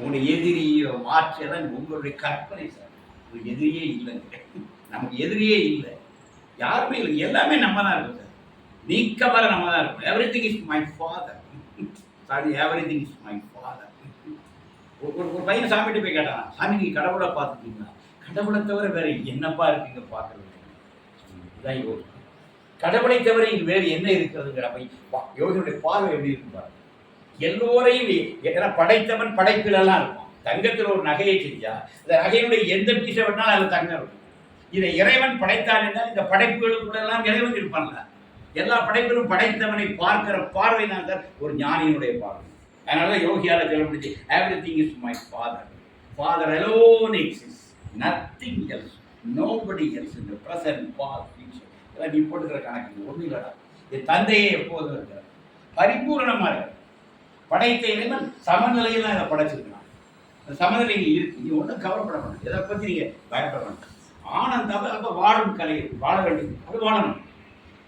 உங்களுடைய எதிரியை மாற்றதான் உங்களுடைய கற்பனை சார். ஒரு எதிரியே இல்லைங்க நமக்கு எதிரியே இல்லை. யாருமே இல்லை. எல்லாமே நம்ம தான் இருக்கும் சார். நீக்க வர நம்ம தான் இருக்கும். Everything is my father sorry everything is my father ஒரு ஒரு பையன் சாமிகிட்ட போய் கேட்டான் சாமி நீங்கள் கடவுளை பார்த்துட்டீங்களா கடவுளை தவிர வேற என்னப்பா இருக்குங்க பார்க்கறது இதான் யோகி கடவுளை தவிர இங்கே வேறு என்ன இருக்கிறதுங்கிற அப்ப வா, யோகியுடைய பார்வை எப்படி இருக்கும் பாருங்க. எல்லோரையும் ஏன்னா படைத்தவன் படைப்பிலெல்லாம் இருக்கும் தங்கத்தில் ஒரு நகையை செஞ்சா இந்த நகையினுடைய எந்த பீஸை வேணாலும் அதில் தங்கம் இருக்கும். இதை இறைவன் படைத்தான் என்றால் இந்த படைப்புகளுக்குள்ள எல்லாம் இறைவன் இருப்பான்ல. எல்லா படைப்பிலும் படைத்தவனை பார்க்கிற பார்வை தான் ஒரு ஞானியினுடைய பார்வை. அதனால தான் யோகியால சொல்ல முடிஞ்சு everything is my father father alone exists nothing else nobody else இந்த ப்ரெசன்ட் பாஸ் இதெல்லாம் நீ போட்டுக்கிற கணக்கு. ஒன்றும் இல்லைடா. என் தந்தையே எப்போதும் இருக்கிறார் பரிபூரணமாக இருக்கிறார் படைத்த இறைவன் சமநிலையில் தான் இதை படைச்சிருக்கிறான். அந்த சமநிலையில் இருக்கு. நீ ஒன்றும் கவலைப்பட வேண்டாம். எதை பற்றி நீங்கள் பயப்பட வேண்டாம். ஆனந்தாவது அப்போ வாழும் கலை வாழ வேண்டும் அது வாழணும்.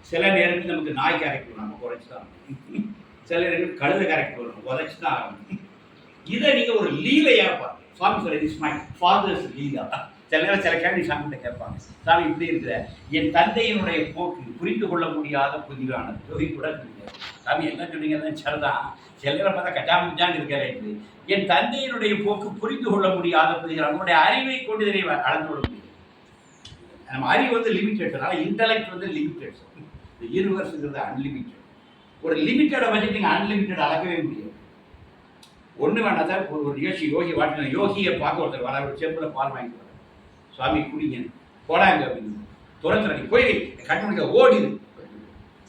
சில நேரத்தில் நமக்கு நாய் கரைக்கணும் நம்ம குறைச்சி தான் சில நேரத்தில் கழுத கரைக்கணும் உதச்சி தான் ஆகணும். இதை நீங்கள் ஒரு லீலையாக பாருங்க சுவாமி சொல்லி இஸ் மை ஃபாதர்ஸ் லீலா. சில நேரம் சில கேள்வி சாமிகிட்ட கேட்பாங்க. சாமி இப்படி இருக்கிற என் தந்தையினுடைய போக்கு புரிந்து கொள்ள முடியாத புதிரானது. தொகை கூட சாமி என்ன சொன்னீங்கன்னா சரிதான் சில பார்த்தா கட்டாமுச்சான்னு இருக்கிறேன் என் தந்தையினுடைய போக்கு புரிந்து கொள்ள முடியாத புதிரான நம்முடைய அறிவை கொண்டு இதனை அளந்து கொள்ள முடியும். நம்ம அறிவு வந்து லிமிட்டட் அதனால் இன்டலெக்ட் வந்து லிமிட்டட் இந்த யூனிவர்ஸுங்கிறது அன்லிமிட்டட் ஒரு லிமிட்டடை வச்சு நீங்கள் அன்லிமிட்டட் அளக்கவே முடியாது. ஒன்று வேணா சார் ஒரு ஒரு யோசி யோகி வாட்டின யோகியை பார்க்க ஒருத்தர் வர ஒரு செம்பில் பால் வாங்கிட்டு வர சுவாமி குடிங்க. போடாங்க அப்படின்னு. துரத்துற போய் கட்டு முடிக்க ஓடிடு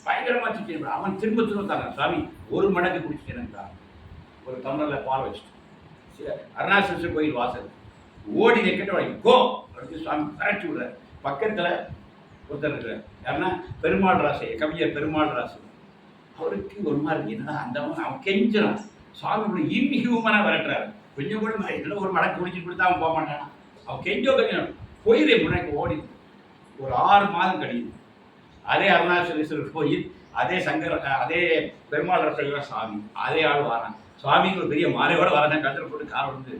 பயங்கரமாக திட்டு அவன் திரும்ப திரும்ப தரான் சுவாமி ஒரு மடங்கு குடிச்சிட்டேன் ஒரு தமிழில் பால் வச்சுட்டு. சரி, அருணாச்சலேஸ்வரர் கோயில் வாசல். ஓடி நிற்கிட்ட கோ அப்படின்னு சுவாமி கரெக்ட் விடுறார். பக்கத்தில் ஒருத்தர் இருக்கிறார். யாருன்னா பெருமாள் ராசு கவிஞர் பெருமாள் ராசு. அவருக்கு ஒரு மாதிரி என்னடா அந்த அவன்? கெஞ்சிறான். சுவாமி இப்படி இன்ஹியூமனாக விரட்டுறாரு. கொஞ்சம் கூட இல்லை ஒரு மடக்கு குடிச்சு கொடுத்தா அவன் போக மாட்டானா? அவன் கெஞ்சோ கொஞ்சம் போயிரு முன்னாடி ஓடி. ஒரு ஆறு மாதம் கழியுது. அதே அருணாச்சலேஸ்வரர் கோயில் அதே சங்கர அதே பெருமாள் ரசகர சாமி அதே ஆள் வரான். சுவாமிக்கு ஒரு பெரிய மாலையோட வரேன். கழுத்தில் போட்டு கார் வந்து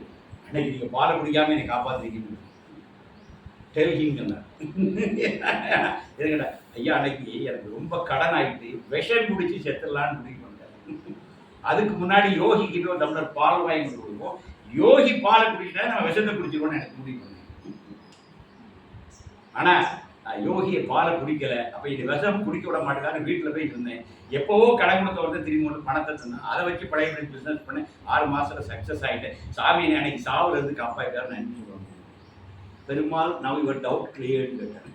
அன்னைக்கு நீங்கள் பாலை குடிக்காம என்னை காப்பாற்றிருக்கீங்க தெரிவிக்கிங்கண்ணா இருங்கடா ஐயா அன்னைக்கு எனக்கு ரொம்ப கடன் ஆகிட்டு விஷம் குடிச்சு செத்துடலான்னு முடிவு பண்ணிட்டேன் அதுக்கு முன்னாடி யோகி கிட்ட ஒரு டம்ளர் பால் வாங்கி கொடுப்போம். யோகி பாலை குடிச்சிட்டா நம்ம விஷத்தை குடிச்சிருவோம்னு எனக்கு முடிவு பண்ணேன் ஆனா யோகியை பாலை குடிக்கல. அப்போ இது விஷம் குடிக்க விட மாட்டேங்கான்னு வீட்டில் போய் இருந்தேன் எப்போவோ கடன் கொடுத்த வந்து திரும்பி ஒன்று பணத்தை தந்தேன் அதை வச்சு பழைய பிஸ்னஸ் பண்ணேன் ஆறு மாதத்தில் சக்ஸஸ் ஆகிட்டேன் சாமி அன்னைக்கு சாவுல இருந்து காப்பாயிட்டாரு நன்றி பெருமாள் நவ் யுவர் டவுட் கிளியர்னு கேட்டேன்.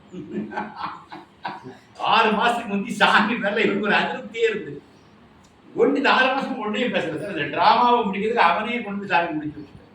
ஆறு மாதத்துக்கு முந்தி சாமி மேல இவருக்கு ஒரு அதிருப்தியே இருந்து. ஒன்று இந்த ஆறு மாதம் ஒன்றே பேசுறது சார். இந்த ட்ராமாவை முடிக்கிறதுக்கு அவனே கொண்டு சாமி முடிச்சு வச்சுட்டேன்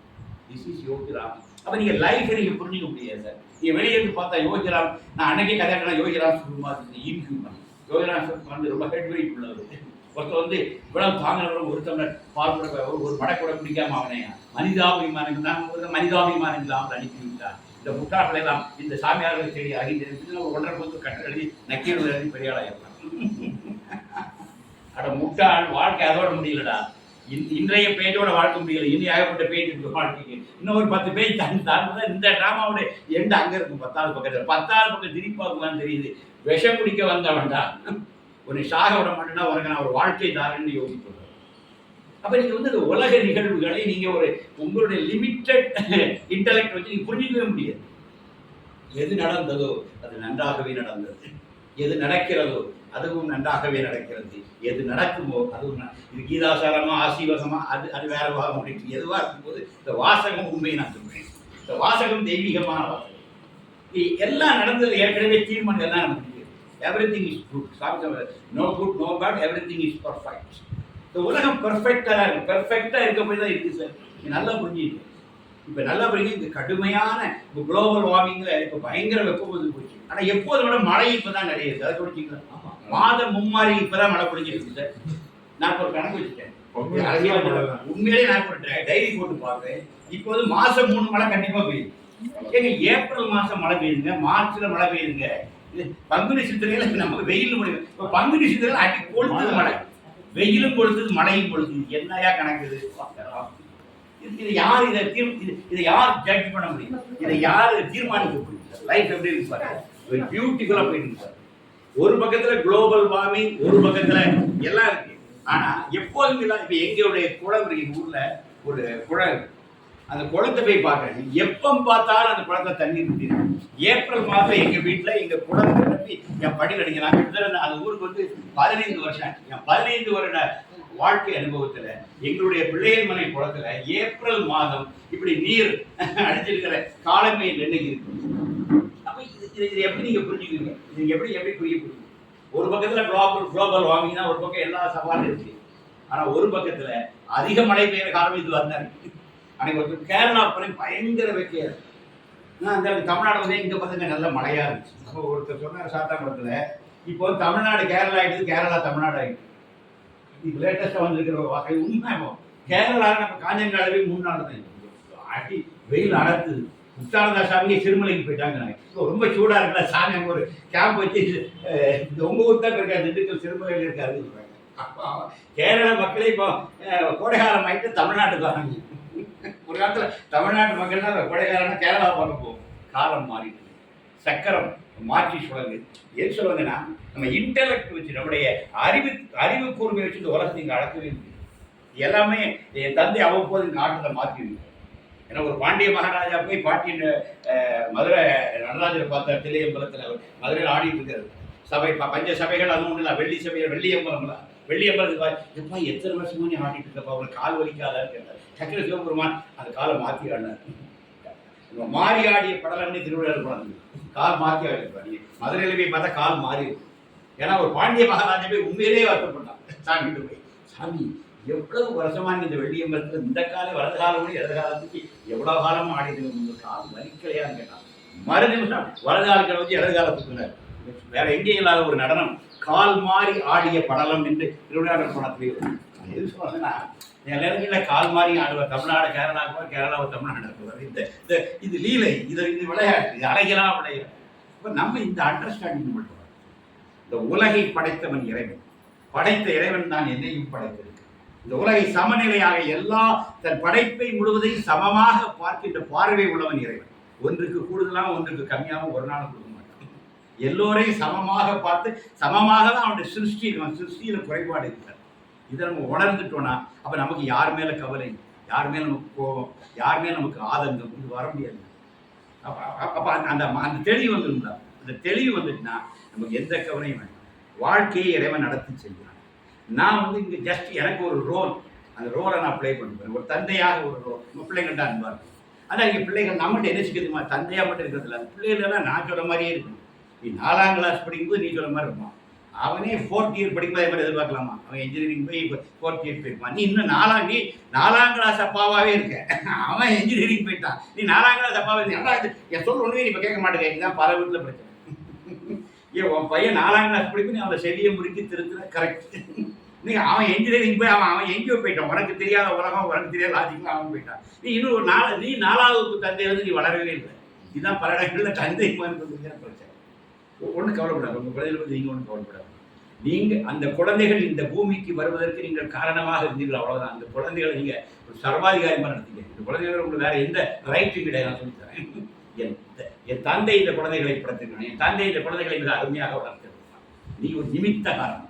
திஸ் இஸ் யோகி ராமன் அப்போ நீங்கள் லைஃபை நீங்கள் புரிஞ்சிக்க முடியாது சார் நீங்கள் வெளியே இருந்து பார்த்தா யோகிராம் நான் அன்னைக்கே கதையான யோகிராம் சுகுமார் இன்ஹியூமன் யோகிராம் சுகுமார் வந்து ரொம்ப ஹெட்வெயிட் உள்ளவர். ஒருத்தர் வந்து இவ்வளவு தாங்கினவரும் ஒரு தமிழர் பால் கூட ஒரு ஒரு மடை கூட பிடிக்காம அவனே மனிதாபிமானம் தான் ஒரு மனிதாபிமானம் இல்லாமல் அனுப்பிவிட்டார் இந்த முட்டாள்களை எல்லாம் இந்த சாமியார்களை தேடி அறிந்து ஒன்றரை பொது கட்டு எழுதி நக்கீடு எழுதி பெரிய அட முட்டாள் வாழ்க்கை அதோட முடியலடா. இன்றைய பேஜோட வாழ்க்கை முடியல இனி ஏகப்பட்ட பேஜ் இருக்கு வாழ்க்கைக்கு. இன்னும் ஒரு பத்து பேஜ் தண்ணி தாழ்ந்து இந்த டிராமாவோட எண்டு அங்க இருக்கும் பத்தாவது பக்கத்துல. பத்தாவது பக்கம் திருப்பி தெரியுது. விஷம் குடிக்க வந்தவன்டா உன்னை சாக விட மாட்டேன்னா உனக்கு நான் ஒரு வாழ்க்கை தாருன்னு யோசிப்பேன் அப்போ நீங்கள் வந்து இந்த உலக நிகழ்வுகளை நீங்க ஒரு உங்களுடைய லிமிட்டட் இன்டலெக்ட் வச்சு நீங்க புரிஞ்சிக்கவே முடியாது. எது நடந்ததோ அது நன்றாகவே நடந்தது. எது நடக்கிறதோ அதுவும் நன்றாகவே நடக்கிறது. எது நடக்குமோ அதுவும் ந- இது கீதாசாரமா ஆசீர்வாதமா அது அது வேற பாகம் முடியும் எதுவாக இருக்கும்போது இந்த வாசகம் உண்மையை நான் சொல்கிறேன் இந்த வாசகம் தெய்வீகமான வாசகம். எல்லாம் நடந்தது ஏற்கனவே தீர்மானம் எல்லாம் நமக்கு everything is good no good no bad everything is perfect இந்த உலகம் பர்ஃபெக்டாக இருக்கு. பர்ஃபெக்டாக இருக்க போய் தான் இருக்குது சார். நல்ல நல்லா புரிஞ்சுது இப்போ நல்லா புரிஞ்சு இந்த கடுமையான இப்போ குளோபல் வார்மிங்கில் இப்போ பயங்கர வெப்பம் வந்து போச்சு ஆனால் எப்போதை விட மழை இப்போ தான் நிறைய இருக்குது அதை குடிச்சிங்களா? மாதம் மும்மாரி இப்போ தான் மழை பொழிஞ்சிருக்கு சார். நான் இப்போ ஒரு கணக்கு வச்சுட்டேன். உண்மையிலேயே நான் இப்போ டைரி போட்டு பார்க்குறேன் இப்போது மாதம் மூணு மழை கண்டிப்பாக பெய்யுது ஏங்க ஏப்ரல் மாதம் மழை பெய்யுதுங்க. மார்ச்ல மழை பெய்யுதுங்க. இது பங்குனி சித்திரையில நமக்கு வெயில் முடியும். இப்போ பங்குனி சித்திரையில அடி கொளுத்துது மழை. வெயிலும் கொளுத்துது மழையும் கொளுத்துது. என்னையா கணக்கு இது யார் இதை தீர் இது- இதை யார் ஜட்ஜ் பண்ண முடியும்? இதை யார் தீர்மானிக்க முடியும்? லைஃப் எப்படி இருக்கு பாருங்க. ஒரு பியூட்டிஃபுல்லா போயிட்டு இருக்கு சார் ஒரு பக்கத்துல குளோபல் வார்மிங் ஒரு பக்கத்துல எல்லாம் இருக்கு. ஆனா எப்போதும் இல்லாம இப்போ எங்களுடைய குளம் இருக்கு எங்க ஊர்ல ஒரு குளம் இருக்கு. அந்த குளத்தை போய் பார்க்கறேன். எப்போ பார்த்தாலும் அந்த குளத்தை தண்ணி ஊற்றிடும் ஏப்ரல் மாதம் எங்க வீட்டுல எங்க குளத்தை கட்டி என் படி அடிங்க நான் கிட்டத்தட்ட அந்த ஊருக்கு வந்து பதினைந்து வருஷம் என் பதினைந்து வருட வாழ்க்கை அனுபவத்துல எங்களுடைய பிள்ளையர் மனை குளத்துல ஏப்ரல் மாதம் இப்படி நீர் அடிச்சிருக்கிற காலமே என்னைக்கு இருக்கு. அப்ப இது இது- எப்படி நீங்க புரிஞ்சுக்குவீங்க? இது எப்படி எப்படி புரிய புரியும் ஒரு பக்கத்துல குளோபல் குளோபல் வார்மிங்னா ஒரு பக்கம் எல்லா சவாலும் இருக்கு. ஆனா ஒரு பக்கத்துல அதிக மழை பெய்யுற காலம் இது வந்தாரு அன்னைக்கு ஒருத்தர் கேரளா போய் பயங்கர வெக்கையா இருக்கு. அந்த தமிழ்நாடு வந்து இங்க பார்த்துங்க நல்ல மழையா இருந்துச்சு. ஒருத்தர் சொன்னார் சாத்தாங்குளத்துல இப்போ வந்து தமிழ்நாடு கேரளா ஆயிடுது கேரளா தமிழ்நாடு ஆயிடுது. இப்போ லேட்டஸ்ட்டாக வந்திருக்கிற ஒரு வகை உண்மை இப்போ கேரளா நம்ம காஞ்சங்காலவே மூணு நாள் தான் அடி வெயில் அடத்துது முத்தானந்தா சாமியே சிறுமலைக்கு போயிட்டாங்க. இப்போ ரொம்ப சூடாக இருக்கல சாமி அங்கே ஒரு கேம்ப் வச்சு இந்த உங்கள் ஊர் தான் இருக்கா திண்டுக்கல் சிறுமலையில் இருக்காரு சொல்றாங்க. அப்போ கேரள மக்களே இப்போ கோடைகாலம் கோடைக்காலம் ஆயிட்டு தமிழ்நாட்டுக்கு வராங்க. ஒரு காலத்தில் தமிழ்நாட்டு மக்கள்லாம் கோடைக்காலம்னா கேரளா பார்க்க போகும். காலம் மாறிட்டு சக்கரம். மாற்றி சொல்லுங்க. எது சொல்லுவாங்கன்னா நம்ம இன்டலெக்ட் வச்சு நம்முடைய அறிவு அறிவு கூர்மையை வச்சு இந்த உலகத்தை இங்கே அடக்கவே முடியும் எல்லாமே என் தந்தை அவ்வப்போது இந்த ஆட்டத்தை மாற்றி ஏன்னா ஒரு பாண்டிய மகாராஜா போய் பாட்டியின் மதுரை நடராஜரை பார்த்த தில்லையம்பலத்தில் அவர் மதுரையில் ஆடிட்டு இருக்காரு. சபை பஞ்ச சபைகள் அதுவும் ஒன்றும் இல்லை வெள்ளி சபைகள் வெள்ளியம்பலம்லாம் வெள்ளியம்பலத்துக்கு வெள்ளி எப்பா எத்தனை வருஷமும் நீ ஆடிட்டு இருக்கப்பா அவருக்கு கால் வலிக்காதான்னு கேட்டார். சக்கர சிவபெருமான் அந்த காலை மாற்றி ஆடினார். மாறி ஆடிய படலம்னு திருவிழா படம் கால் மாற்றி ஆடிருப்பாரு மதுரையில போய் பார்த்தா கால் மாறி ஏன்னா ஒரு பாண்டிய மகாராஜா போய் உண்மையிலேயே வருத்தப்பட்டான் சாமி போய். சாமி எவ்வளவு வருஷமா நீ இந்த வெள்ளியம்பலத்துல இந்த காலம் வலது காலம் கூட இடது காலத்துக்கு எவ்வளவு காலமும் ஆடிட்டு உங்க கால் வலிக்கலையான்னு கேட்டான். மறு நிமிஷம் வலது காலத்தில் வச்சு இடது காலத்துக்கு வேற எங்கேயும் இல்லாத ஒரு நடனம். கால் மாறி ஆடிய படலம் என்று திருவிழா படத்திலே எது சொல்றேன்னா என் நேரங்களில் கால் மாறி ஆடுவார் தமிழ்நாடு கேரளாவுக்கு கேரளாவை தமிழ்நாடு ஆடுவார் இந்த இந்த இது லீலை இது இது விளையாட்டு இது அழகெல்லாம் இப்போ நம்ம இந்த அண்டர்ஸ்டாண்டிங் மட்டும் இந்த உலகை படைத்தவன் இறைவன். படைத்த இறைவன் தான் என்னையும் படைத்திருக்கு இந்த உலகை சமநிலையாக எல்லா தன் படைப்பை முழுவதையும் சமமாக பார்க்கின்ற பார்வை உள்ளவன் இறைவன். ஒன்றுக்கு கூடுதலாக ஒன்றுக்கு கம்மியாகவும் ஒரு நாள் கொடுக்க மாட்டான். எல்லோரையும் சமமாக பார்த்து சமமாக தான் அவனுடைய சிருஷ்டி சிருஷ்டியில் குறைபாடு இருக்கிறார் இதை நம்ம உணர்ந்துட்டோன்னா அப்போ நமக்கு யார் மேலே கவலை? யார் மேலே நமக்கு கோபம்? யார் மேலே நமக்கு ஆதங்கம்? இது வர முடியாது. அப்போ அப்போ அந்த அந்த தெளிவு வந்துருந்தா அந்த தெளிவு வந்துட்டுனா நமக்கு எந்த கவலையும் வேண்டாம். வாழ்க்கையை இறைவன் நடத்தி செல்கிறான். நான் வந்து இங்கே ஜஸ்ட் எனக்கு ஒரு ரோல் அந்த ரோலை நான் ப்ளே பண்ணுவேன். ஒரு தந்தையாக ஒரு ரோல் நம்ம பிள்ளைங்கள்ட்ட அன்பா இருக்கும் ஆனால் இங்கே பிள்ளைகள் நம்மகிட்ட என்ன செய்யுதுமா தந்தையாக மட்டும் இருக்கிறது இல்லை. அந்த பிள்ளைகளெல்லாம் நான் சொல்ல மாதிரியே இருக்கும் நீ நாலாம் கிளாஸ் படிக்கும்போது நீ சொல்ல மாதிரி இருப்பான். அவனே ஃபோர்த் இயர் படிக்கும்போது அதே மாதிரி எதிர்பார்க்கலாமா? அவன் இன்ஜினியரிங் போய் இப்போ ஃபோர்த் இயர் போயிருப்பான். நீ இன்னும் நாலாம் நீ நாலாம் கிளாஸ் அப்பாவாகவே இருக்க. அவன் இன்ஜினியரிங் போயிட்டான். நீ நாலாம் கிளாஸ் அப்பாவே இருக்க. இது? என் சொல்ல ஒன்றுமே நீ இப்போ கேட்க மாட்டேங்க. இதுதான் பல வீட்டில் பிரச்சனை. ஏன் உன் பையன் நாலாம் கிளாஸ் படிக்கும் நீ அவனை செவியை முறுக்கி திருத்துற கரெக்ட் நீ அவன் இன்ஜினியரிங் போய் அவன் அவன் எங்கேயோ போயிட்டான். உனக்கு தெரியாத உலகம் உனக்கு தெரியாத லாஜிக்கலாம் அவன் போயிட்டான். நீ இன்னும் ஒரு நாலு நீ நாலாவது தந்தை வந்து நீ வளரவே இல்லை. இதுதான் பல இடங்களில் தந்தை மாதிரி பிரச்சனை. ஒன்றும் கவலைப்படாது. உங்கள் குழந்தைகளை வந்து நீங்கள் ஒன்றும் கவலைப்படாது. நீங்கள் அந்த குழந்தைகள் இந்த பூமிக்கு வருவதற்கு நீங்கள் காரணமாக இருந்தீர்கள். அவ்வளோதான் அந்த குழந்தைகளை நீங்கள் ஒரு சர்வாதிகாரமாக நடத்தீங்க இந்த குழந்தைகள் உங்களுக்கு வேறு எந்த ரைட்டும் கிடையாது. நான் சொல்லித்தரேன் என் த- என் தந்தை இந்த குழந்தைகளை படுத்திருக்கான் என் தந்தை இந்த குழந்தைகளை மிக அருமையாக வளர்த்திருக்கான் நீ ஒரு நிமித்த காரணம்.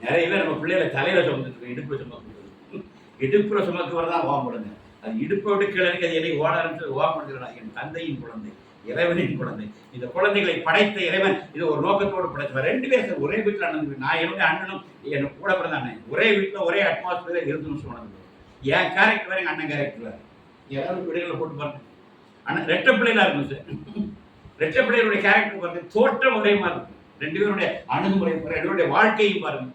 நிறைய பேர் நம்ம பிள்ளைகளை தலையில சுமந்துட்டு இடுப்பு சுமக்குறது இடுப்புல சுமக்குவர் தான் ஓம் குழந்தை. அது இடுப்பை விட்டு கிழக்கு அது என்னை ஓட ஆரம்பிச்சது ஓம் என் தந்தையின் குழந்தை. இறைவனின் குழந்தை. இந்த குழந்தைகளை படைத்த இறைவன் இது ஒரு நோக்கத்தோடு படைத்தவர். ரெண்டு பேர் சார் ஒரே வீட்டில் நடந்து நான் என்னுடைய அண்ணனும் என் கூட பிறந்த ஒரே வீட்டில் ஒரே அட்மாஸ்பியர் இருந்துன்னு சொன்னது. என் கேரக்டர் வேற எங்கள் அண்ணன் கேரக்டர் வேற. யாராவது வீடுகளை போட்டு பாருங்க. அண்ணன் ரெட்ட பிள்ளைகளாக இருக்கும் சார். ரெட்ட பிள்ளைகளுடைய கேரக்டர் பாருங்க. தோற்றம் ஒரே மாதிரி இருக்கும். ரெண்டு பேருடைய அணுகுமுறை பாருங்க, ரெண்டு பேருடைய வாழ்க்கையும் பாருங்க.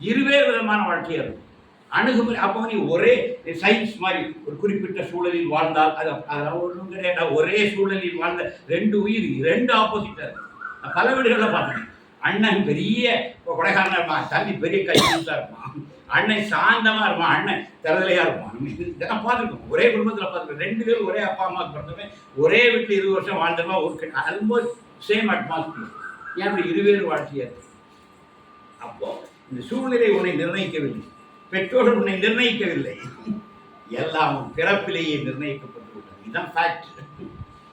இருவேறு விதமான வாழ்க்கையாக இருக்கும். அணுகுமுறை அப்போ நீ ஒரே சயின்ஸ் மாதிரி ஒரு குறிப்பிட்ட சூழலில் வாழ்ந்தால் அது அதெல்லாம் ஒன்றும் கிடையாது. ஒரே சூழலில் வாழ்ந்த ரெண்டு உயிர் ரெண்டு ஆப்போசிட்டாக நான் பல வீடுகளில் பார்த்தேன். அண்ணன் பெரிய கொடைக்காரனாக இருப்பான் தம்பி பெரிய கைதான் இருப்பான். அண்ணன் சாந்தமா இருப்பான். அண்ணன் திறதலையாக இருப்பான். இது- இதெல்லாம் பார்த்துருக்கோம் ஒரே குடும்பத்தில் பார்த்துருக்கோம் ரெண்டு பேரும் ஒரே அப்பா அம்மா பிறந்தவன் ஒரே வீட்டில் இருபது வருஷம் வாழ்ந்தவன் ஒரு ஆல்மோஸ்ட் சேம் அட்மாஸ்பியர் ஏன் இருவேறு வாழ்க்கையாக இருக்கு? அப்போ இந்த சூழ்நிலை உன்னை நிர்ணயிக்கவில்லை. பெற்றோர்கள் உன்னை நிர்ணயிக்கவில்லை. எல்லாம் உன் பிறப்பிலேயே நிர்ணயிக்கப்பட்டுவிட்டது. இதுதான் ஃபேக்ட்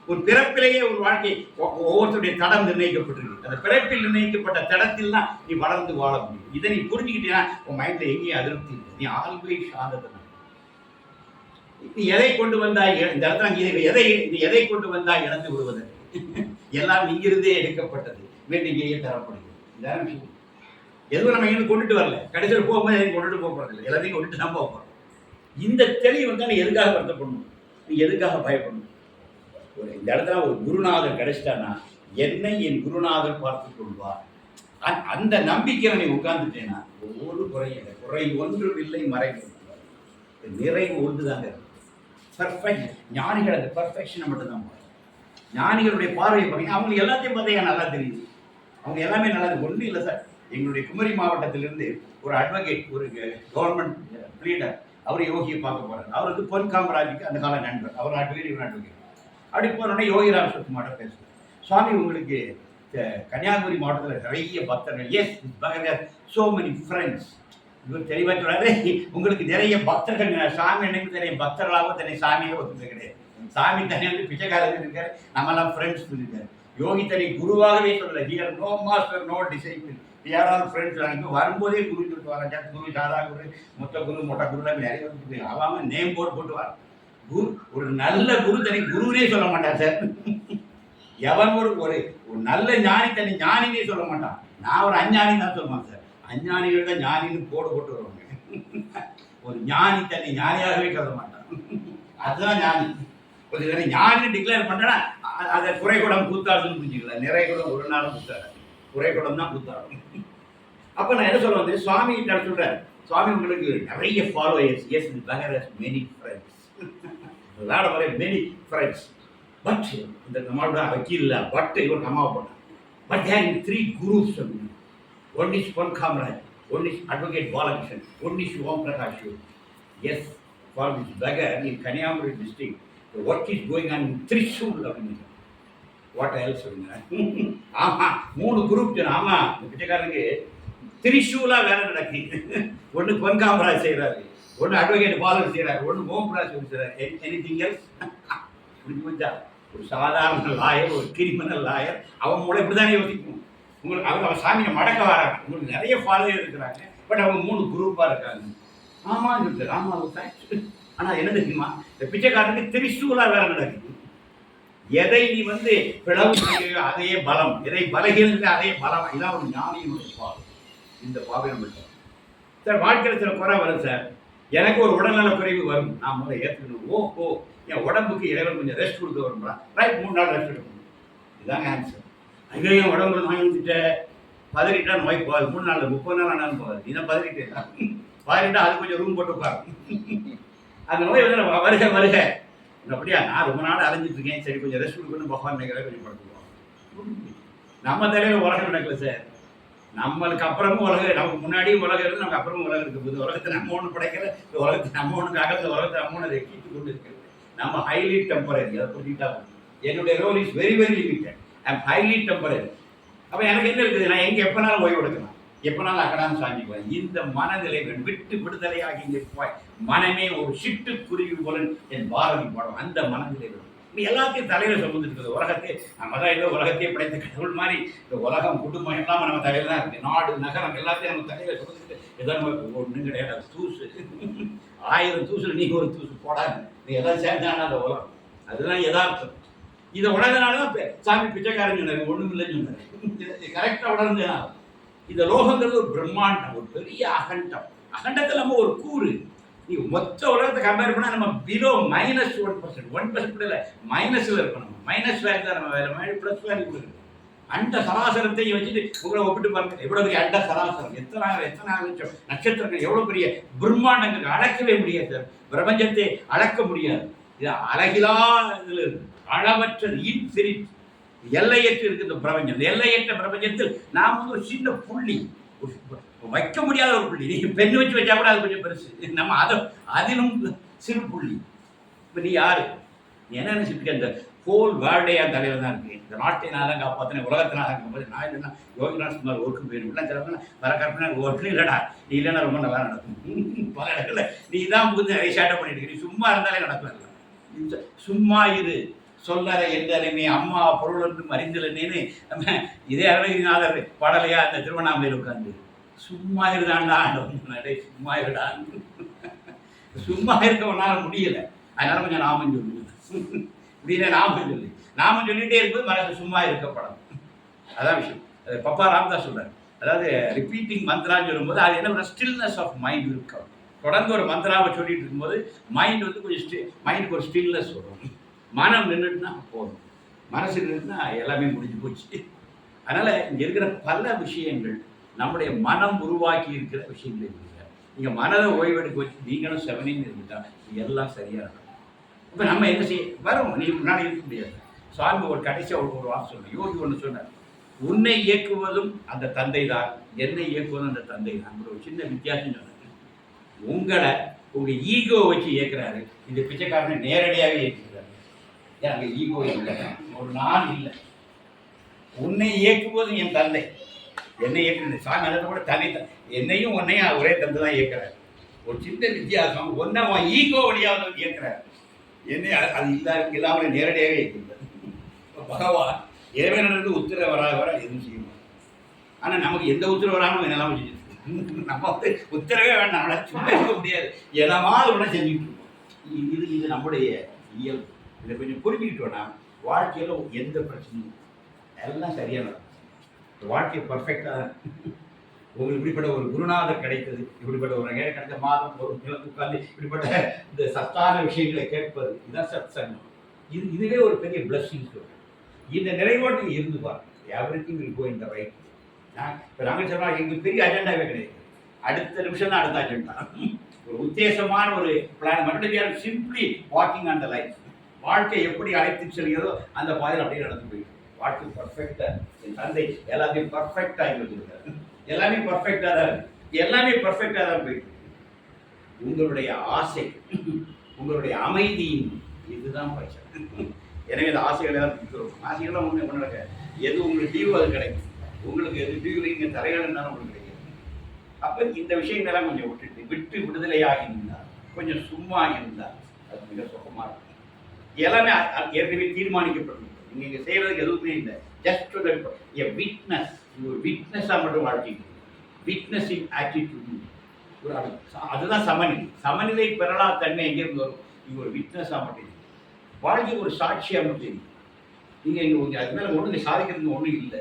உன் பிறப்பிலேயே ஒரு வாழ்க்கை ஒவ்வொருத்தருடைய தடம் நிர்ணயிக்கப்பட்டிருக்கு. அந்த பிறப்பில் நிர்ணயிக்கப்பட்ட தடத்தில் தான் நீ வளர்ந்து வாழ முடியும். இதை நீ புரிஞ்சுக்கிட்டீங்கன்னா உன் மைண்டில் எங்கேயும் அதிருப்தி இல்லை. நீ ஆல்வேஸ் ஆதரவு நீ எதை கொண்டு வந்தாய்? இந்த இடத்துல இதை எதை நீ எதை கொண்டு வந்தாய்? இழந்து விடுவதற்கு. எல்லாம் இங்கிருந்தே எடுக்கப்பட்டது. மீண்டும் தரப்படுகிறது. இதான் விஷயம். எதுவும் நம்ம இங்கே கொண்டுட்டு வரல. கடைசியில் போகும்போது எதையும் கொண்டுட்டு போக போகிறது எல்லாத்தையும் கொண்டுட்டு தான் போக போகிறோம் இந்த தெளிவு வந்து நீ எதுக்காக வருத்தப்படணும் நீ எதுக்காக பயப்படணும்? ஒரு இந்த இடத்துல ஒரு குருநாதர் கிடைச்சிட்டானா என்னை என் குருநாதர் பார்த்து கொள்வார். அந்த நம்பிக்கையில நீ உட்கார்ந்துட்டேன்னா ஒவ்வொரு குறையும் குறை ஒன்றும் இல்லை மறைவு நிறைவு ஒன்றுதாங்க பர்ஃபெக்ட் ஞானிகள் அந்த பர்ஃபெக்ஷனை மட்டும்தான் ஞானிகளுடைய பார்வையை பார்த்தீங்கன்னா அவங்களுக்கு எல்லாத்தையும் பார்த்தீங்கன்னா நல்லா தெரியுது. அவங்க எல்லாமே நல்லா ஒன்றும் இல்லை சார். எங்களுடைய குமரி மாவட்டத்திலிருந்து ஒரு அட்வொகேட் ஒரு கவர்மெண்ட் லீடர் அவர் யோகியை பார்க்க போகிறார் அவர் வந்து பொன் காமராஜுக்கு அந்த கால நண்பர். அவர் அட்வொகேட் இவர் அட்வொகேட் அப்படி போனோடனே யோகிராம் சுத்தமாட்ட பேசுவார் சுவாமி உங்களுக்கு கன்னியாகுமரி மாவட்டத்தில் நிறைய பக்தர்கள். எஸ் சோ மெனி ஃப்ரெண்ட்ஸ் இவர் தெளிவாக சொல்றாரு உங்களுக்கு நிறைய பக்தர்கள் சாமி எனக்கு நிறைய பக்தர்களாக தன்னை சாமியாக ஒத்துக்க கிடையாது. சாமி தனியாக வந்து பிச்சைக்காரர் இருக்காரு. நம்மலாம் ஃப்ரெண்ட்ஸ் இருக்காரு. யோகி தனி குருவாகவே சொல்லலை. Here no master no disciple யாராவது ஃப்ரெண்ட்ஸ் எனக்கு வரும்போதே குரு சொல்லுவாங்க வரேன் ஜத் குரு சாதா குரு மொத்த குரு மொட்டை குரு நிறைய வந்து அவன் நேம் போர்டு போட்டு வர குரு ஒரு நல்ல குரு தனி குருனே சொல்ல மாட்டான் சார். எவன் ஒரு ஒரு ஒரு நல்ல ஞானி தனி ஞானினே சொல்ல மாட்டான். நான் ஒரு அஞ்ஞானி தான் சொல்லுவான் சார். அஞ்ஞானிகள் தான் ஞானின்னு போடு போட்டு வருவாங்க. ஒரு ஞானி தன்னை ஞானியாகவே கருத மாட்டான். அதுதான் ஞானி. கொஞ்சம் நேரம் ஞானின்னு டிக்ளேர் பண்ணா அதை குறைகுடம் கூத்தாடுன்னு புரிஞ்சுக்கல நிறைகுடம் ஒரு நாளும் கூத்தாடு குறைகுடம் தான் கூத்தாடும் அப்ப நான் என்ன சொல்ல வந்து சுவாமி கிட்ட சொல்றேன் சுவாமி உங்களுக்கு நிறைய ஃபாலோயர்ஸ் எஸ் பகர் மெனி ஃப்ரெண்ட்ஸ் விளையாட வர மெனி ஃப்ரெண்ட்ஸ் பட் இந்த நம்மளோட வக்கீல் பட் இவர் அம்மாவை போட்டான். But there in three groups one is Pon Kamaraj one is advocate Balakrishnan one is Om Prakash as for this பகர் in Kanyakumari district work is going on Trishul அப்படின்னு what else சொல்லுங்க ஆமா மூணு group ஆமா இந்த பிச்சைக்காரனுக்கு திரிசூலா வேலை நடக்குது. ஒன்று பொன்காமராஜ் செய்கிறாரு ஒன்று அட்வொகேட் பாலர் செய்கிறாரு ஒன்று ஓம் செய்கிறார் செய்கிறாரு எனி திங் எல்ஸ் புரிஞ்சு ஒரு சாதாரண லாயர் ஒரு கிரிமினல் லாயர் அவன் மூலம் இப்படி தானே யோசிக்கணும் உங்களுக்கு அவங்க அவன் சாமியை மடக்க வராங்க. உங்களுக்கு நிறைய ஃபாலோயர் இருக்கிறாங்க. பட் அவங்க மூணு குரூப்பாக இருக்காங்க. ஆமாம் சொல்லிட்டு ஆமாம் ஆனால் என்ன தெரியுமா? இந்த பிச்சைக்காரனுக்கு திரிசூலா வேலை நடக்குது. எதை நீ வந்து பிளவு அதையே அதே பலம். எதை பலகீனத்தில் அதே பலம். இதான் ஒரு ஞானியினுடைய பாவம் இந்த பாவை மட்டும். சார் வாழ்க்கையில் சில குறை வரும் சார். எனக்கு ஒரு உடல்நல குறைவு வரும். நான் முதல்ல ஏற்றுக்கணும் ஓ ஓ என் உடம்புக்கு இறைவன் கொஞ்சம் ரெஸ்ட் கொடுக்க வரும்டா ரைட் மூணு நாள் ரெஸ்ட் எடுக்கணும். இதுதாங்க ஆன்சர் ஐயோ என் உடம்புல நோய் வந்துட்ட. பதறிட்டா நோய் போகாது. மூணு நாள் முப்பது நாள் ஆனாலும் போகாது. இதான் பதறிட்டு. பதறிட்டா அது கொஞ்சம் ரூம் போட்டு உட்காரும் அந்த நோய் வந்து நம்ம வருக வருக. அப்படியா? நான் ரொம்ப நாள் அலைஞ்சிட்டு இருக்கேன். சரி கொஞ்சம் ரெஸ்ட் கொடுக்கணும். பகவான் நினைக்கிறேன் கொஞ்சம் படுத்துக்குவோம் நம்ம தலையில உலகம் நடக்கல சார். நம்மளுக்கு அப்புறமும் உலகம் நமக்கு முன்னாடியும் உலகம் இருந்து நமக்கு அப்புறமும் உலகம் இருக்கு. போது உலகத்தை நம்ம ஒன்று படைக்கிற இந்த உலகத்தை நம்ம ஒன்றுக்காக இந்த உலகத்தை நம்ம ஒன்று ரெக்கிட்டு கொண்டு இருக்கிறது நம்ம ஹைலி டெம்பரரி அதை புரிஞ்சுட்டா என்னுடைய role is very very limited I'm highly temporary அப்போ எனக்கு என்ன இருக்குது? நான் எங்கே எப்போனாலும் ஓய்வு எடுக்கலாம் எப்போனாலும் அக்கடான்னு சாஞ்சிக்குவேன். இந்த மனநிலை விட்டு விடுதலையாகி இங்கே போய் மனமே ஒரு சிட்டுக்குருவி போல என் பாரதி பாடம். அந்த மனநிலை எல்லாத்தையும் தலையில சுமந்துட்டு இருக்குது. உலகத்தை நம்ம தான் ஏதோ உலகத்தையே படைத்த கடவுள் மாதிரி. இந்த உலகம் குடும்பம் எல்லாமே நம்ம தலையில தான் இருக்கு நாடு நகரம் எல்லாத்தையும் நம்ம தலையில சுமந்துட்டு ஏதோ நம்ம ஒன்றும் கிடையாது. தூசு. ஆயிரம் தூசுல நீ ஒரு தூசு போடாது நீ எல்லாம் சேர்ந்தானா அந்த உலகம். அதுதான் யதார்த்தம். இதை உணர்ந்தனால தான் சாமி பிச்சைக்காரன் சொன்னார். ஒன்றும் இல்லைன்னு சொன்னார். கரெக்டாக உணர்ந்தேனா இந்த லோகங்கிறது ஒரு பிரம்மாண்டம் ஒரு பெரிய அகண்டம். அகண்டத்தில் நம்ம ஒரு கூறு. நீ மொத்த உலகத்தை கம்பேர் பண்ணால் நம்ம below minus one percent one percent இல்லை மைனஸில் இருக்கணும். மைனஸ் வேல்யூ தான் நம்ம வேலை. ப்ளஸ் வேல்யூ கொடுக்குறது அண்ட சராசரத்தையும் வச்சுட்டு உங்களை ஒப்பிட்டு பாருங்க. எவ்வளோ பெரிய அண்ட சராசரம்? எத்தனை எத்தனை லட்சம் நட்சத்திரங்கள் எவ்வளோ பெரிய பிரம்மாண்டங்கள் அளக்கவே முடியாது சார். பிரபஞ்சத்தை அளக்க முடியாது. இது அழகிலா இதில் இருக்கு. அளவற்றது இன்ஃபினிட். எல்லையற்று இருக்கு இந்த பிரபஞ்சம். எல்லையற்ற பிரபஞ்சத்தில் நாம் வந்து ஒரு சின்ன புள்ளி. வைக்க முடியாத ஒரு புள்ளி. நீ பெண் வச்சு வச்சா கூட அது கொஞ்சம் பெருசு. நம்ம அதை அதிலும் சிறு புள்ளி. இப்போ நீ யாரு? என்ன நினைச்சிட்டு அந்த இந்த ஹோல் வேர்ல்டே என் தான் இருக்கு இந்த நாட்டை நான் தான் காப்பாற்றினேன் உலகத்தை நான் தான் நான் இல்லைன்னா யோகிநாத் சுமார் ஒர்க்கு போயிடும் இல்லை சில வர கற்பனை ஒர்க்கு இல்லைடா. நீ இல்லைன்னா ரொம்ப நல்லா நடக்கும். பல இடத்துல நீ தான் புகுந்து நிறைய ஷாட்டை பண்ணிட்டு இருக்க. நீ சும்மா இருந்தாலே நடக்கும் சும்மா இரு. சொல்லற எந்தலைமே அம்மா பொருள் என்றும் அறிந்தலனேன்னு நம்ம இதே அருணகிரிநாதர் பாடலையா அந்த திருவண்ணாமலையில் உட்காந்து சும்மா இருந்தாண்டா நடை சும்மா இருடான்னு சும்மா இருக்க உன்னால் முடியல. அதனால கொஞ்சம் நாமம் சொல்லு இப்படின்னா நாமம் சொல்லு. நாமம் சொல்லிட்டே இருக்கும்போது மனசு சும்மா இருக்கப்படும். அதான் விஷயம். அது பப்பா ராம்தாஸ் சொல்றாரு. அதாவது ரிப்பீட்டிங் மந்த்ரான்னு சொல்லும்போது அது என்ன ஸ்டில்னஸ் ஆஃப் மைண்ட் இருக்கும். தொடர்ந்து ஒரு மந்த்ராவை சொல்லிட்டு இருக்கும்போது மைண்ட் வந்து கொஞ்சம் ஸ்டி மைண்டுக்கு ஒரு ஸ்டில்னஸ் வரும். மனம் நின்றுட்டுனா போதும். மனசு நின்றுட்டுனா எல்லாமே முடிஞ்சு போச்சு. அதனால் இங்கே இருக்கிற பல விஷயங்கள் நம்முடைய மனம் உருவாக்கி இருக்கிற விஷயங்கள் இருக்குது நீங்கள் மனதை ஓய்வெடுக்க வச்சு நீங்களும் செவனின்னு இருந்துட்டா எல்லாம் சரியாக இருக்கும். இப்போ நம்ம என்ன செய்ய வரும். நீ முன்னாடி இருக்க முடியாது. சாமி ஒரு கடைசியாக ஒரு ஒரு வார்த்தை சொன்னேன் யோகி ஒன்று சொன்னார். உன்னை இயக்குவதும் அந்த தந்தை தான் என்னை இயக்குவதும் அந்த தந்தை தான் ஒரு சின்ன வித்தியாசம் சொன்னார். உங்களை உங்கள் ஈகோவை வச்சு இயக்குறாரு. இந்த பிச்சைக்காரனை நேரடியாகவே இயக்குறாரு. எனக்கு ஈகோ இல்லை? ஒரு நான் இல்லை. உன்னை இயக்குவது என் தந்தை. என்னை இயக்குறது சாமி அதை கூட தனி என்னையும் உன்னையும் ஒரே தந்தை தான் இயக்குறாரு. ஒரு சின்ன வித்தியாசம் ஒன்றை அவன் ஈகோ வழியாக வந்து இயக்குறாரு. என்னை அது இல்லாத இல்லாமல் நேரடியாகவே இயக்குறாரு பகவான் இறைவனிலிருந்து உத்தரவு வராத வர எதுவும் செய்ய மாட்டார். ஆனால் நமக்கு எந்த உத்தரவு வராமல் என்னெல்லாம் செஞ்சுட்டு நம்ம வந்து உத்தரவே வேண்டாம். நம்மளால சும்மா இருக்க முடியாது. என்னமாவது உடனே செஞ்சுட்டு இருக்கோம் இது இது நம்முடைய இயல்பு. இதை கொஞ்சம் புரிஞ்சுக்கிட்டோன்னா வாழ்க்கையில் எந்த பிரச்சனையும் எல்லாம் சரியாக நடக்கும். இந்த வாழ்க்கை பர்ஃபெக்டாக உங்களுக்கு இப்படிப்பட்ட ஒரு குருநாதர் கிடைத்தது இப்படிப்பட்ட ஒரு ஏழை கிடைத்த மாதம் ஒரு நிலத்து உட்கார்ந்து இப்படிப்பட்ட இந்த சத்தான விஷயங்களை கேட்பது இதுதான் சத் சங்கம் இது இதுவே ஒரு பெரிய பிளஸ்ஸிங் சொல்றேன். இந்த நிறைவோடு இருந்து பாருங்கள் எவ்ரி திங் வில் கோ இந்த ரைட் நான் இப்போ நாங்கள் சொன்னால் எங்களுக்கு பெரிய அஜெண்டாவே கிடையாது. அடுத்த நிமிஷம் தான் அடுத்த அஜெண்டா ஒரு உத்தேசமான ஒரு பிளான் மட்டும் simply walking on the life வாழ்க்கை எப்படி அழைத்து செல்கிறதோ அந்த பாதையில் அப்படியே நடந்து போயிட்டு வாழ்க்கை பர்ஃபெக்டாக என் தந்தை எல்லாத்தையும் பர்ஃபெக்டாக இருந்திருக்காரு எல்லாமே பர்ஃபெக்டாக தான் இருக்கு. எல்லாமே பர்ஃபெக்டாக தான் போயிட்டு உங்களுடைய ஆசை உங்களுடைய அமைதியின் இதுதான் பிரச்சனை. எனவே இந்த ஆசைகளை தான் கொடுத்துருவோம் ஆசைகள்லாம் ஒன்று ஒன்று நடக்க எது உங்களுக்கு டியூ அது கிடைக்கும். உங்களுக்கு எது டியூ இங்கே தரைகள் இருந்தாலும் உங்களுக்கு கிடைக்கும் அப்போ இந்த விஷயங்களெல்லாம் கொஞ்சம் விட்டுட்டு விட்டு விடுதலையாகி இருந்தால் கொஞ்சம் சும்மா இருந்தால் அது மிக சுகமாக இருக்கும். எல்லாமே ஏற்கனவே தீர்மானிக்கப்படும் நீங்கள் இங்கே செய்கிறதுக்கு எதுவுமே இல்லை. ஜஸ்ட் எ விட்னஸ் ஒரு விட்னஸாக மட்டும் வாழ்க்கைக்கு விட்னஸிங் ஆட்டிடியூட் ஒரு அதுதான் சமநிலை. சமநிலை பெறலா தன்மை எங்கேருந்து வரும்? இங்கே ஒரு விட்னஸாக மட்டும் இருக்கு. வாழ்க்கை ஒரு சாட்சியாக மட்டும் இருக்கு. நீங்கள் இங்கே உங்கள் அது மேலே ஒன்றும் நீங்கள் சாதிக்கிறதுக்கு ஒன்றும் இல்லை.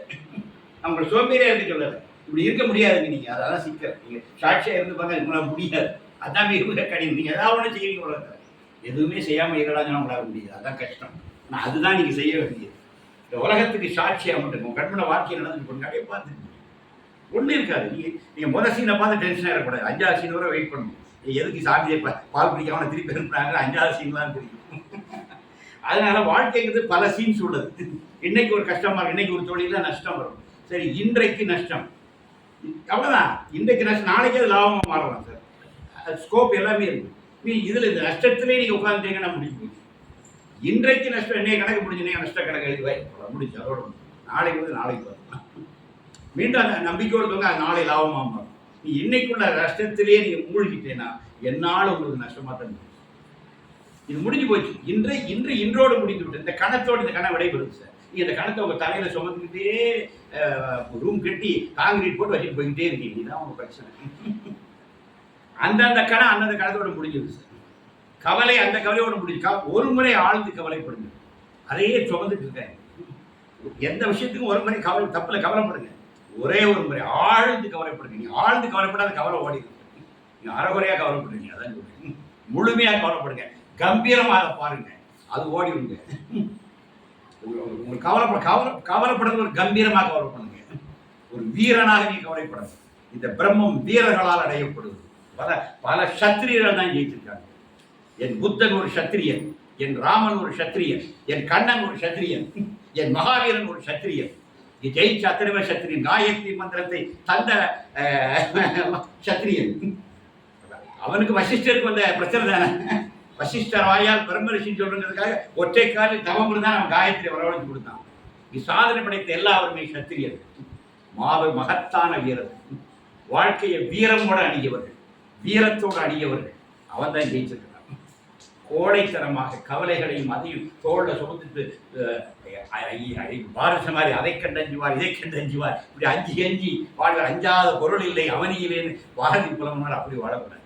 நம்மளை சோம்பேறியாக இருந்து சொல்லலை. இப்படி இருக்க முடியாதுங்க நீங்கள் அதெல்லாம் சிக்கல். நீங்கள் சாட்சியாக இருந்து பாருங்க உங்களால முடியாது. அதான் மிக கடினம். நீங்கள் ஏதாவது ஒன்று செய்வீங்க உலகத்துல எதுவுமே செய்யாமல் இருக்கலாம்னு உங்களால முடியாது. அதான் கஷ்டம். ஆனால் அதுதான் நீங்கள் செய்ய வேண்டியது. இந்த உலகத்துக்கு சாட்சியாக மட்டும் உங்கள் கண்மனை வாழ்க்கை நடந்துட்டு போட்டு பார்த்துட்டு ஒன்றும் இருக்காது. நீங்கள் நீங்கள் முதல் சீனை பார்த்து டென்ஷன் இருக்கக்கூடாது. அஞ்சாவது சீன் வரை வெயிட் பண்ணணும். நீ எதுக்கு சாமியை பால் பிடிக்காம திருப்பி அனுப்புறாங்க அஞ்சாவது சீன்லாம் தெரியும் அதனால வாழ்க்கைங்கிறது பல சீன்ஸ் உள்ளது. இன்னைக்கு ஒரு கஷ்டமா இருக்கும். இன்னைக்கு ஒரு தொழில நஷ்டம் வரும். சரி இன்றைக்கு நஷ்டம். அவ்வளோதான் இன்றைக்கு நஷ்டம். நாளைக்கு அது லாபமாக மாறலாம் சார் ஸ்கோப் எல்லாமே இருக்குது நீ இதில் இந்த நஷ்டத்திலே நீங்க உட்காந்துட்டீங்கன்னா முடிஞ்சு இன்றைக்கு நஷ்டம் என்னைய கணக்கு முடிஞ்சுனே நஷ்ட கணக்கு எழுதுவாய் வை முடிஞ்சு அதோட நாளைக்கு வந்து நாளைக்கு வரலாம். மீண்டும் அந்த நம்பிக்கையோடு சொல்லுங்க அது நாளை லாபமாக மாறும் நீ இன்னைக்குள்ள நஷ்டத்திலேயே நீங்க மூழ்கிட்டேன்னா என்னால் உங்களுக்கு நஷ்டமாக தான் இது முடிஞ்சு போச்சு. இன்று இன்று இன்றோடு முடிந்து விட்டு இந்த கணத்தோடு இந்த கணம் விடைபெறுது சார். நீங்கள் இந்த கணத்தை உங்கள் தலையில் சுமந்துக்கிட்டே ரூம் கட்டி காங்கிரீட் போட்டு வச்சுட்டு போய்கிட்டே இருக்கீங்க. இதுதான் உங்கள் பிரச்சனை. அந்தந்த கணம் அந்தந்த கணத்தோட முடிஞ்சது சார். கவலை அந்த கவலையோட முடிஞ்சு ஒரு முறை ஆழ்ந்து கவலைப்படுங்க. அதையே சுமந்துட்டு இருக்காங்க எந்த விஷயத்துக்கும் ஒரு முறை கவலை தப்பில் கவலைப்படுங்க. ஒரே ஒரு முறை ஆழ்ந்து கவலைப்படுங்க. நீ ஆழ்ந்து கவலைப்படாத கவலை ஓடி நீ அறகுறையாக கவலைப்படுறீங்க அதான் சொல்றேன். முழுமையாக கவலைப்படுங்க. கம்பீரமாக அதை பாருங்க. அது ஓடி ஓடிடுங்க உங்களுக்கு கவலைப்பட கவலை கவலைப்படுறது ஒரு கம்பீரமாக கவலைப்படுங்க. ஒரு வீரனாக நீ கவலைப்படணும். இந்த பிரம்மம் வீரர்களால் அடையப்படுது பல பல சத்திரியர்கள் தான் ஜெயிச்சிருக்காங்க. என் புத்தன் ஒரு சத்திரியன் என் ராமன் ஒரு சத்திரியன் என் கண்ணன் ஒரு சத்திரியன் என் மகாவீரன் ஒரு சத்திரியன். ஜெயிச்ச அத்தனை சத்திரியன். காயத்ரி மந்திரத்தை தந்த அஹ், சத்திரியன். அவனுக்கு வசிஷ்டருக்கு வந்த பிரச்சனை தானே. வசிஷ்டர் வாயால் பிரம்மரிஷின்னு சொல்றதுக்காக ஒற்றை காலில் தவம் தான் அவன் காயத்ரி வரவழைச்சு கொடுத்தான். நீ சாதனை படைத்த எல்லாருமே சத்திரியர் மாபெரும் மகத்தான வீரர் வாழ்க்கையை வீரமோட அணியவர்கள். வீரத்தோடு அடியவர்கள். அவன் தான் ஜெயிச்சிருக்கிறான். கோடைத்தனமாக கவலைகளையும் அதையும் தோளில் சுமந்துட்டு பாரச மாதிரி அதை கண்டஞ்சுவார் இதை கண்டஞ்சுவார் இப்படி அஞ்சு அஞ்சு வாழ்கிற அஞ்சாத பொருள் இல்லை அவனியிலேன்னு பாரதி புலவனார் அப்படி வாழக்கூடாது.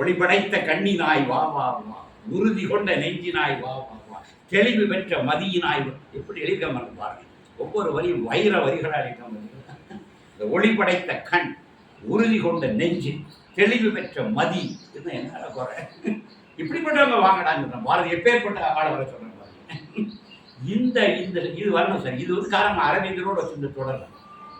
ஒளிபடைத்த கண்ணி நாய் வா வா வா. உறுதி கொண்ட நெஞ்சி நாய் வா வா வா. தெளிவு பெற்ற மதியினாய் வா. எப்படி எழுதிக்காம பாருங்க ஒவ்வொரு வரியும் வைர வரிகளாக எழுதிக்காம இந்த ஒளிபடைத்த கண் உறுதி கொண்ட நெஞ்சு தெளிவு பெற்ற மதி என்ன என்ன குறை இப்படிப்பட்டவங்க வாங்கடாங்க பாரதி எப்பேற்பட்ட ஆளை சொல்றாங்க இந்த இந்த இது வரணும் சார். இது வந்து காரணம் அரவிந்தனோட வச்சிருந்த தொடர்.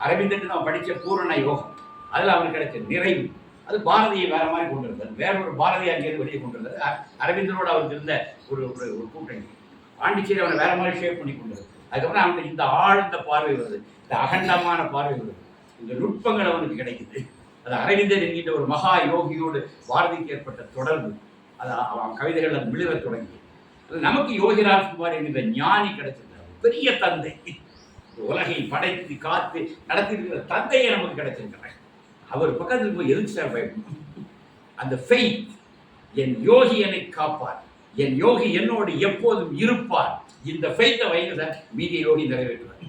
அரவிந்தன் நம்ம படித்த பூரண யோகம். அதில் அவருக்கு கிடைச்ச நிறைவு. அது பாரதியை வேற மாதிரி கொண்டு வந்தார் வேற ஒரு பாரதியை அங்கேயிருந்து வெளியே கொண்டு வந்தார் அரவிந்தனோட அவருக்கு இருந்த ஒரு ஒரு ஒரு கூட்டணி. பாண்டிச்சேரி அவனை வேற மாதிரி ஷேப் பண்ணி கொண்டு வந்தார் அதுக்கப்புறம் அவனுக்கு இந்த ஆழ்ந்த பார்வை வருது. இந்த அகண்டமான பார்வை வருது. இந்த நுட்பங்கள் அவனுக்கு கிடைக்குது. அது அரவிந்தர் என்கின்ற ஒரு மகா யோகியோடு பாரதிக்கு ஏற்பட்ட தொடர்பு. அது அவன் கவிதைகள் அது மிளிர தொடங்கி. நமக்கு யோகிராஜ் குமார் என்கிற ஞானி கிடைச்சிருக்காரு பெரிய தந்தை. உலகை படைத்து காத்து நடத்திருக்கிற தந்தையை நமக்கு கிடைச்சிருக்கிறார். அவர் பக்கத்தில் போய் எதுக்கு சார் அந்த ஃபெய்த் என் யோகி என்னை காப்பார். என் யோகி என்னோடு எப்போதும் இருப்பார். இந்த ஃபெய்த்தை வைங்க சார் மீதி யோகி நிறைவேற்றுவார்.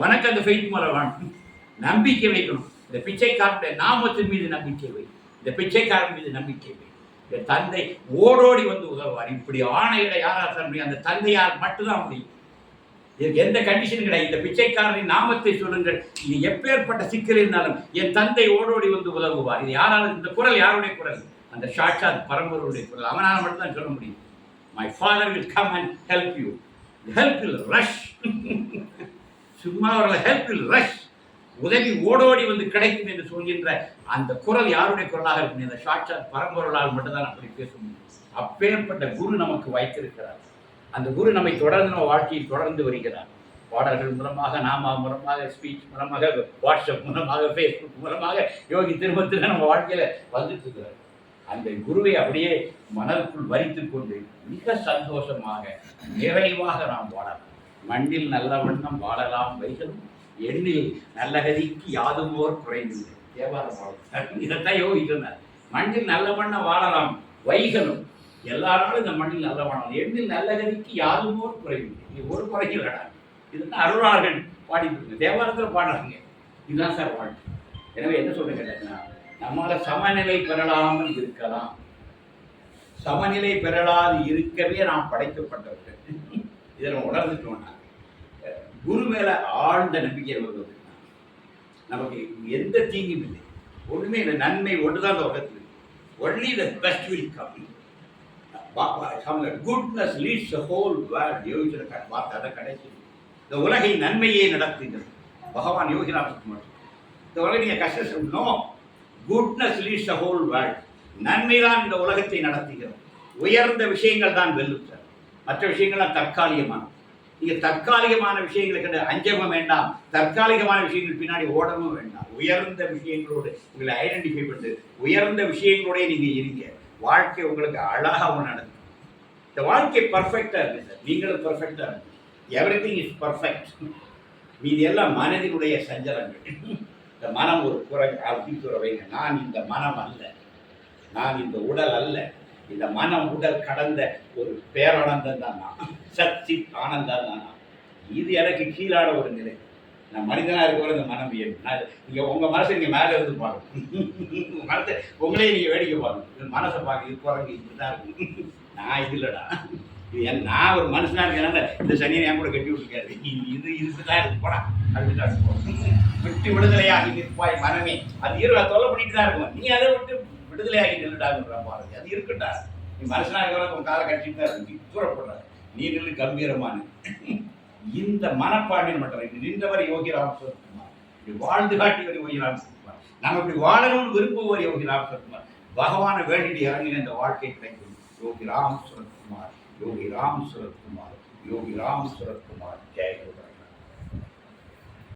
உனக்கு அந்த ஃபெய்த் மேலே வேணும் நம்பிக்கை வைக்கணும். இந்த பிச்சைக்காரனுடைய நாமத்தின் மீது நம்பிக்கை வை. இந்த பிச்சைக்காரன் மீது நம்பிக்கை வை. இந்த தந்தை ஓடோடி வந்து உதவுவார். இப்படி ஆணையிட யாரால் தர முடியும்? அந்த தந்தையால் மட்டும்தான் முடியும். இதுக்கு எந்த கண்டிஷன் கிடையாது. இந்த பிச்சைக்காரனின் நாமத்தை சொல்லுங்கள். இது எப்பேற்பட்ட சிக்கல் இருந்தாலும் என் தந்தை ஓடோடி வந்து உதவுவார். இது யாராலும் இந்த குரல் யாருடைய குரல்? அந்த சாட்சாத் பரம்பருடைய குரல். அவனால் மட்டும்தான் சொல்ல முடியும். My father will come and help you help will rush சும்மா அவர்கள் ஹெல்ப் வில் ரஷ் உதவி ஓடோடி வந்து கிடைக்கும் என்று சொல்கின்ற அந்த குரல் யாருடைய குரலாக இருக்கும்? இந்த சாட்சாத் பரம்பொருளால் மட்டும்தான் அப்படி பேச முடியும். அப்பேற்பட்ட குரு நமக்கு வைத்திருக்கிறார். அந்த குரு நம்மை தொடர்ந்து நம்ம வாழ்க்கையில் தொடர்ந்து வருகிறார். பாடல்கள் மூலமாக நாமா மூலமாக ஸ்பீச் மூலமாக வாட்ஸ்அப் மூலமாக ஃபேஸ்புக் மூலமாக யோகி திருமத்தில் நம்ம வாழ்க்கையில் வந்துட்டு இருக்கிறார் அந்த குருவை அப்படியே மனதுக்குள் வரித்து கொண்டு மிக சந்தோஷமாக நிறைவாக நாம் வாழலாம். மண்ணில் நல்ல வண்ணம் வாழலாம் வைகளும் எண்ணில் நல்ல கதிக்கு யாதுமோர் குறைந்தில்லை தேவாரம். இதைத்தான் யோகி சொன்னார் மண்ணில் நல்ல வண்ணம் வாழலாம் வைகளும். எல்லாராலும் இந்த மண்ணில் நல்ல வாழலாம். எண்ணில் நல்ல கதிக்கு யாதுமோர் குறைவில்லை இது ஒரு குறையும் வேடாது இதுதான் அருளாளர்கள் பாடிட்டு இருக்கு தேவாரத்தில் பாடுறாங்க. இதுதான் சார் வாழ்க்கை. எனவே என்ன சொல்றேன் கேட்டீங்கன்னா நம்மால சமநிலை பெறலாமல் இருக்கலாம். சமநிலை பெறலாது இருக்கவே நாம் படைக்கப்பட்டவர்கள். இதை நம்ம உணர்ந்துட்டோம்னா குரு மேல ஆழ்ந்த நம்பிக்கை வருவது நமக்கு எந்த தீங்கும் இல்லை. ஒண்ணுமே இல்லை. நன்மை ஒன்றுதான் இந்த உலகத்தில் only the best will come goodness leads whole world யோகிக்கிற வார்த்தை அதை கடைசி. இந்த உலகை நன்மையே நடத்துகிறது பகவான் யோகிநாதன் மட்டும் இந்த உலகை நீங்கள் கஷ்டம் சொல்லணும் குட்னஸ் லீட்ஸ் ஹோல் வேர்ல்ட் நன்மை தான் இந்த உலகத்தை நடத்துகிறது. உயர்ந்த விஷயங்கள் தான் வெல்லும் சார். மற்ற விஷயங்கள்லாம் தற்காலிகமானது. நீங்கள் தற்காலிகமான விஷயங்களை கண்டு அஞ்சவும் வேண்டாம். தற்காலிகமான விஷயங்கள் பின்னாடி ஓடவும் வேண்டாம். உயர்ந்த விஷயங்களோடு உங்களை ஐடென்டிஃபை பண்ணு. உயர்ந்த விஷயங்களோடய நீங்கள் இருங்க. வாழ்க்கை உங்களுக்கு அழகாகவும் நடக்கும். இந்த வாழ்க்கை பர்ஃபெக்டாக இருக்கு சார் நீங்களும் பர்ஃபெக்டாக இருக்கு. எவ்ரி திங் இஸ் பர்ஃபெக்ட் மீதி எல்லாம் மனதினுடைய சஞ்சலங்கள். இந்த மனம் ஒரு குறை அப்படின்னு சொல்ல வைங்க. நான் இந்த மனம் அல்ல. நான் இந்த உடல் அல்ல. இந்த மனம் உடல் கடந்த ஒரு பேரானந்தம் தான் நான். சச்சி ஆனந்தா நானா இது எனக்கு கீழான ஒரு நிலை. நான் மனிதனாக இருக்கிற இந்த மனம் வேணும் நான் நீங்க உங்க மனசை நீங்க மேலே இருந்து பாருங்க. உங்க மனசை உங்களே நீங்க வேடிக்கை பாருங்க. மனசை பார்க்க இது குரங்கு இப்படிதான் இருக்கும். நான் இது இல்லைடா. இது என் நான் ஒரு மனுஷனா இருக்கனால இந்த சனியை என் கூட கட்டி விட்டுருக்காரு. இது இதுதான் இருக்கு போடா. அப்படின்னு தான் விட்டு விடுதலையாகி நிற்பாய் மனமே. அது இரு தொல்லை பண்ணிட்டு தான் இருக்கும். நீ அதை விட்டு விடுதலையாகி நின்றுடாங்கன்ற பாருங்க அது இருக்கட்டா நீ மனுஷனாக இருக்கிறவங்க உன் காலை கட்டிட்டு தான் இருக்கு தூரப்படுறாரு நீரில் கம்பீரமான. இந்த மனப்பான்மை மட்டும் இது நின்றவர் யோகி ராமசுவரகுமார் இப்படி வாழ்ந்து காட்டியவர் யோகி ராமசுவரகுமார் நாங்கள் இப்படி வாழணும்னு விரும்புவர் யோகி ராமசுவரகுமார் பகவானை வேண்டிட்டு இறங்கின இந்த வாழ்க்கை கிடைக்கும். யோகிராம் சுரத்குமார் யோகிராம் சுரத்குமார் யோகிராம் சுரத்குமார் ஜெய